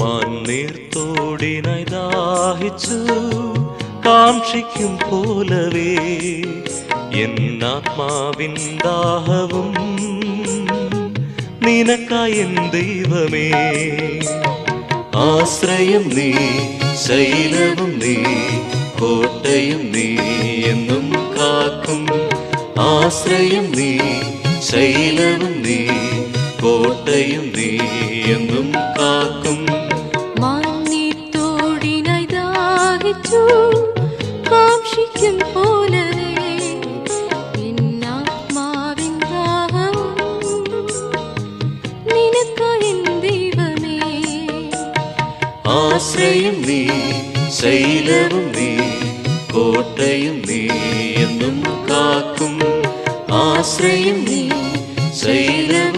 മാന്നീർത്തോടിനായി ദാഹിച്ചു കാക്ഷിക്കും പോലവേ എന്നാത്മാവിൻ ദാഹവും നിനക്കായൻ ദൈവമേ. ആശ്രയം നീ ശൈലവും നീ കോട്ടയും നീ എന്നും കാക്കും. ആശ്രയം നീ ശൈലവും നീ കോട്ടയും നീ എന്നും കാക്കും. ദാഹിച്ചു കാക്ഷിക്കും പോലവേ എന്നാത്മാവിൻ ദാഹവും നിനക്കായെൻ ദൈവമേ ആശ്രയം നീ ശൈലവും നീ കോട്ടയും നീ എന്നും കാക്കും. ആശ്രയം നീ ശൈലവും